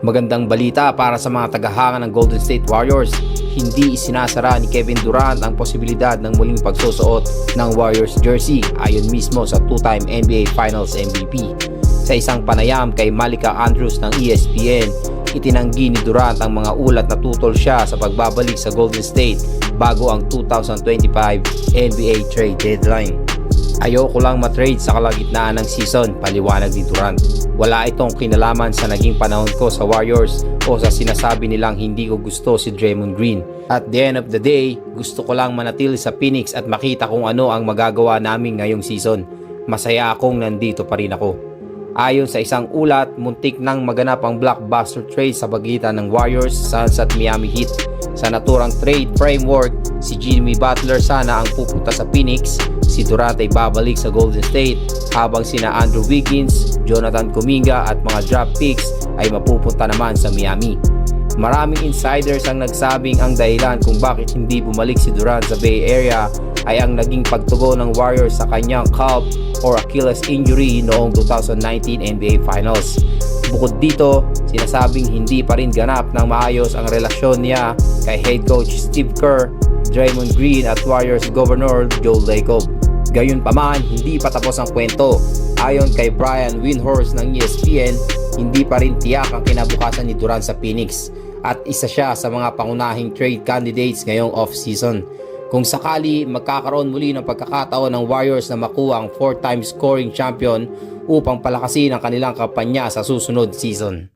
Magandang balita para sa mga tagahanga ng Golden State Warriors. Hindi isinasara ni Kevin Durant ang posibilidad ng muling pagsusuot ng Warriors jersey ayon mismo sa two-time NBA Finals MVP. Sa isang panayam kay Malika Andrews ng ESPN, itinanggi ni Durant ang mga ulat na tutol siya sa pagbabalik sa Golden State bago ang 2025 NBA trade deadline. Ayoko lang matrade sa kalagitnaan ng season, paliwanag ni Durant. Wala itong kinalaman sa naging panahon ko sa Warriors o sa sinasabi nilang hindi ko gusto si Draymond Green. At the end of the day, gusto ko lang manatili sa Phoenix at makita kung ano ang magagawa namin ngayong season. Masaya akong nandito pa rin ako. Ayon sa isang ulat, muntik nang maganap ang blockbuster trade sa pagitan ng Warriors, Suns at Miami Heat. Sa naturang trade framework, si Jimmy Butler sana ang pupunta sa Phoenix, si Durant ay babalik sa Golden State, habang sina Andrew Wiggins, Jonathan Kuminga at mga draft picks ay mapupunta naman sa Miami. Maraming insiders ang nagsabing ang dahilan kung bakit hindi bumalik si Durant sa Bay Area ay ang naging pagtugon ng Warriors sa kanyang calf or Achilles injury noong 2019 NBA Finals. Bukod dito, sinasabing hindi pa rin ganap ng maayos ang relasyon niya kay head coach Steve Kerr, Draymond Green at Warriors Governor Joe Lacob. Gayunpaman, hindi pa tapos ang kwento. Ayon kay Brian Windhorst ng ESPN, hindi pa rin tiyak ang kinabukasan ni Durant sa Phoenix at isa siya sa mga pangunahing trade candidates ngayong off-season. Kung sakali magkakaroon muli ng pagkakataon ng Warriors na makuha ang 4-time scoring champion upang palakasin ang kanilang kampanya sa susunod season.